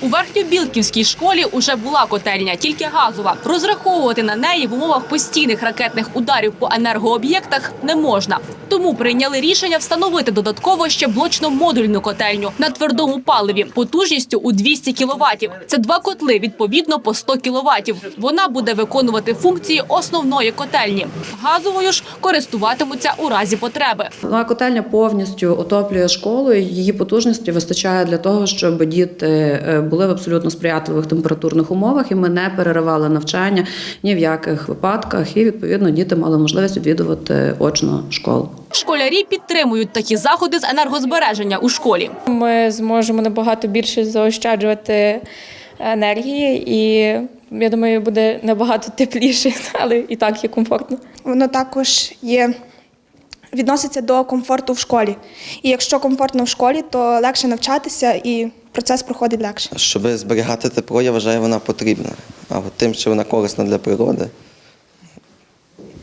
У Верхньобілківській школі уже була котельня, тільки газова. Розраховувати на неї в умовах постійних ракетних ударів по енергооб'єктах не можна. Тому прийняли рішення встановити додатково ще блочно-модульну котельню на твердому паливі потужністю у 200 кВт. Це два котли відповідно по 100 кВт. Вона буде виконувати функції основної котельні. Газовою ж користуватимуться у разі потреби. Нова котельня повністю отоплює школу. Її потужності вистачає для того, щоб діти е, були в абсолютно сприятливих температурних умовах, і ми не переривали навчання ні в яких випадках. І відповідно діти мали можливість відвідувати очно школу. Школярі підтримують такі заходи з енергозбереження у школі. Ми зможемо набагато більше заощаджувати енергії, і я думаю, буде набагато тепліше, але і так є комфортно. воно також є. Відноситься до комфорту в школі. І якщо комфортно в школі, то легше навчатися і процес проходить легше. Щоб зберігати тепло, я вважаю, вона потрібна. А от тим, що вона корисна для природи,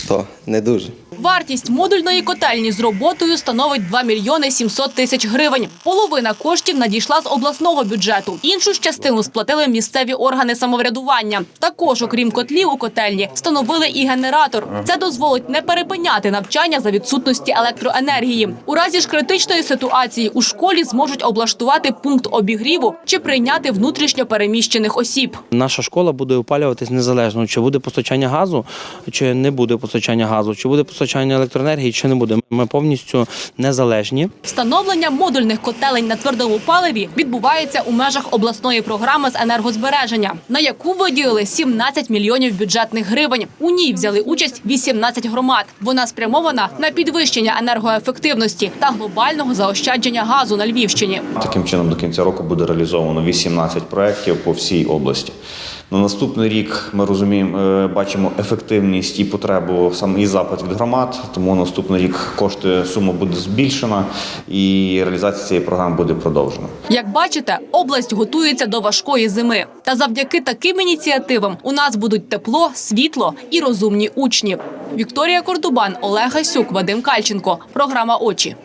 то не дуже. Вартість модульної котельні з роботою становить 2 мільйони 700 тисяч гривень. Половина коштів надійшла з обласного бюджету. Іншу ж частину сплатили місцеві органи самоврядування. Також, окрім котлів у котельні, встановили і генератор. Це дозволить не перепиняти навчання за відсутності електроенергії. У разі ж критичної ситуації у школі зможуть облаштувати пункт обігріву чи прийняти внутрішньо переміщених осіб. Наша школа буде опалюватись незалежно, чи буде постачання газу, чи не буде постачання газу, чи буде постачання електроенергії, чи не буде. Ми повністю незалежні. Встановлення модульних котелень на твердому паливі відбувається у межах обласної програми з енергозбереження, на яку виділили 17 мільйонів бюджетних гривень. У ній взяли участь 18 громад. Вона спрямована на підвищення енергоефективності та глобального заощадження газу на Львівщині. Таким чином, до кінця року буде реалізовано 18 проєктів по всій області. На наступний рік ми розуміємо, е, бачимо ефективність і потребу саме і запит від громад. Тому наступний рік кошти сума буде збільшена і реалізація цієї програми буде продовжена. Як бачите, область готується до важкої зими. Та завдяки таким ініціативам у нас будуть тепло, світло і розумні учні. Вікторія Кордубан, Олег Гасюк, Вадим Кальченко. Програма Очі.